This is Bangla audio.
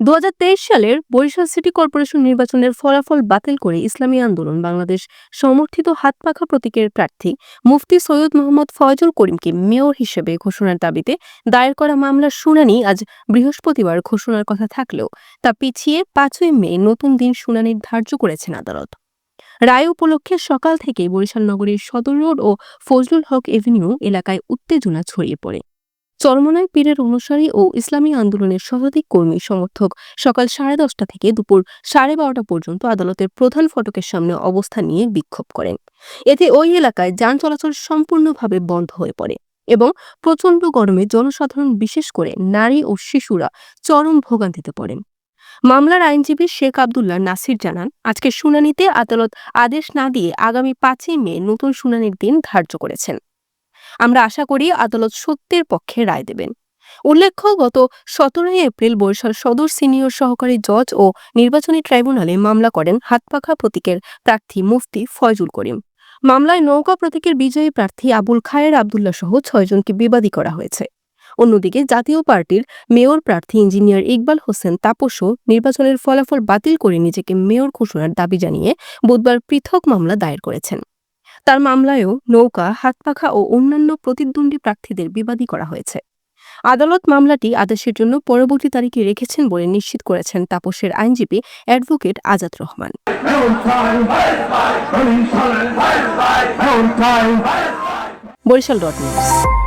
দু হাজার তেইশ সালের বরিশাল সিটি কর্পোরেশন নির্বাচনের ফলাফল বাতিল করে ইসলামী আন্দোলন বাংলাদেশ সমর্থিত হাতপাখা প্রতীকের প্রার্থী মুফতি সৈয়দ মোহাম্মদ ফয়জুল করিমকে মেয়র হিসেবে ঘোষণার দাবিতে দায়ের করা মামলার শুনানি আজ বৃহস্পতিবার ঘোষণার কথা থাকলেও তা পিছিয়ে পাঁচই মে নতুন দিন শুনানির ধার্য করেছেন আদালত। রায় উপলক্ষে সকাল থেকে বরিশাল নগরীর সদর রোড ও ফজলুল হক এভিনিউ এলাকায় উত্তেজনা ছড়িয়ে পড়ে। চরমনায় পীরের অনুসারী ও ইসলামী আন্দোলনের শতাধিক কর্মী সমর্থক সকাল সাড়ে দশটা থেকে দুপুর সাড়ে বারোটা পর্যন্ত আদালতের প্রধান ফটকের সামনে অবস্থান নিয়ে বিক্ষোভ করেন। এতে ওই এলাকায় যান চলাচল সম্পূর্ণভাবে বন্ধ হয়ে পড়ে এবং প্রচণ্ড গরমে জনসাধারণ, বিশেষ করে নারী ও শিশুরা, চরম ভোগান্তিতে পড়েন। মামলার আইনজীবী শেখ আবদুল্লাহ নাসির জানান, আজকে শুনানিতে আদালত আদেশ না দিয়ে আগামী পাঁচই মে নতুন শুনানির দিন ধার্য করেছেন। আমরা আশা করি আদালত সত্যের পক্ষে রায় দেবেন। উল্লেখ্য, গত সতেরোই এপ্রিল বরিশাল সদর সিনিয়র সহকারী জজ ও নির্বাচনী ট্রাইব্যুনালে মামলা করেন হাতপাখা প্রতীকের প্রার্থী মুফতি ফয়জুল করিম। মামলায় নৌকা প্রতীকের বিজয়ী প্রার্থী আবুল খায়ের আবদুল্লাহ সহ ছয়জনকে বিবাদী করা হয়েছে। অন্যদিকে জাতীয় পার্টির মেয়র প্রার্থী ইঞ্জিনিয়ার ইকবাল হোসেন তাপসও নির্বাচনের ফলাফল বাতিল করে নিজেকে মেয়র ঘোষণার দাবি জানিয়ে বুধবার পৃথক মামলা দায়ের করেছেন। তার মামলায়ও নৌকা, হাতপাখা ও অন্যান্য প্রতিদ্বন্দ্বী প্রার্থীদের বিবাদী করা হয়েছে। আদালত মামলাটি আদেশের জন্য পরবর্তী তারিখে রেখেছেন বলে নিশ্চিত করেছেন তাপসের আইনজীবী advocate Azad Rahman. Barishal dot news.